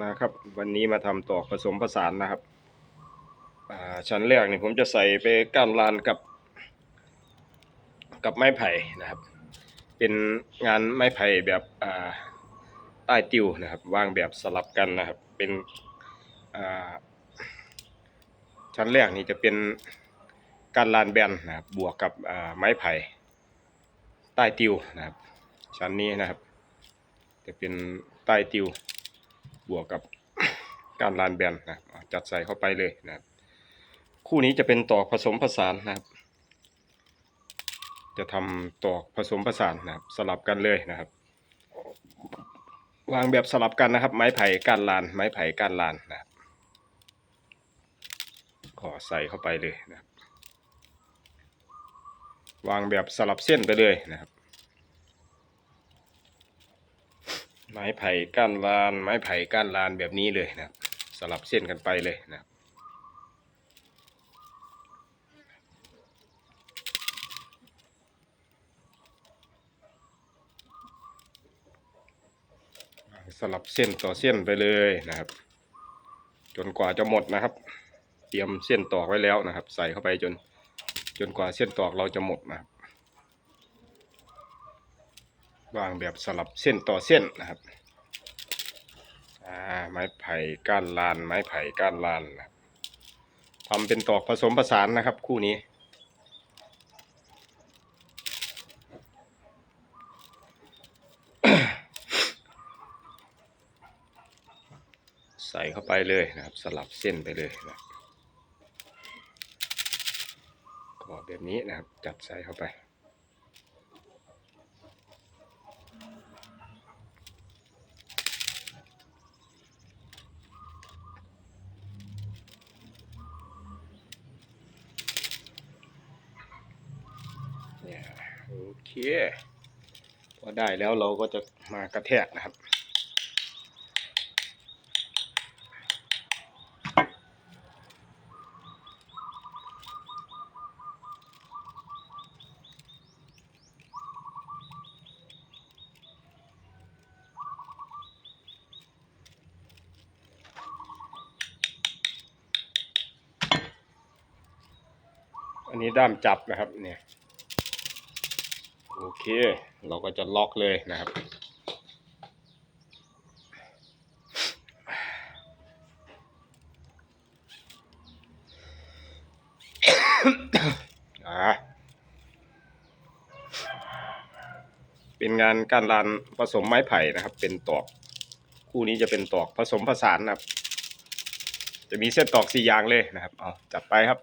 มาครับวันนี้มาทำตอกผสมผสานนะครับชั้นแรกนี่ผมจะใส่ไปก้านลานกับ กับไม้ไผ่นะครับ เป็นงานไม้ไผ่แบบใต้ติวนะครับวางแบบสลับกันนะครับ เป็นชั้นแรกนี่จะเป็นก้านลานแบนนะครับบวกกับไม้ไผ่ใต้ติวนะครับ ชั้นนี้นะครับ จะเป็นใต้ติว บวกกับการลานแบนนะจัดใส่เข้าไปเลยนะคู่นี้จะเป็นตอกผสมผสานนะครับ จะทำตอกผสมผสานนะครับ สลับกันเลยนะครับ วางแบบสลับกันนะครับ ไม้ไผ่ก้านลาน ไม้ไผ่ก้านลานนะครับขอใส่เข้าไปเลยนะครับ วางแบบสลับเส้นไปเลยนะครับ ไม้ไผ่ก้านลาน ไม้ไผ่ก้านลานแบบนี้เลยนะครับสลับเส้นกันไปเลยนะครับสลับเส้นต่อเส้นไปเลยนะครับ จนกว่าจะหมดนะครับ เตรียมเส้นตอกไว้แล้วนะครับ ใส่เข้าไปจน จนกว่าเส้นตอกเราจะหมดนะครับ วางแบบสลับเส้นต่อเส้นนะครับไม้ไผ่ก้านลาน ไม้ไผ่ก้านลานนะครับทำเป็นตอกผสมผสานนะครับคู่นี้ ใส่เข้าไปเลยนะครับ สลับเส้นไปเลยนะครับก็แบบนี้นะครับ จัดใส่เข้าไป เนี่ย โอเค พอได้แล้วเราก็จะมากระแทกนะครับ อันนี้ด้ามจับนะครับเนี่ย โอเค เราก็จะล็อกเลยนะครับอ่าเป็นงานการลานผสมไม้ไผ่นะครับ เป็นตอก คู่นี้จะเป็นตอกผสมผสานนะครับ จะมีเส้นตอกสี่อย่างเลยนะครับ เอาจัดไปครับ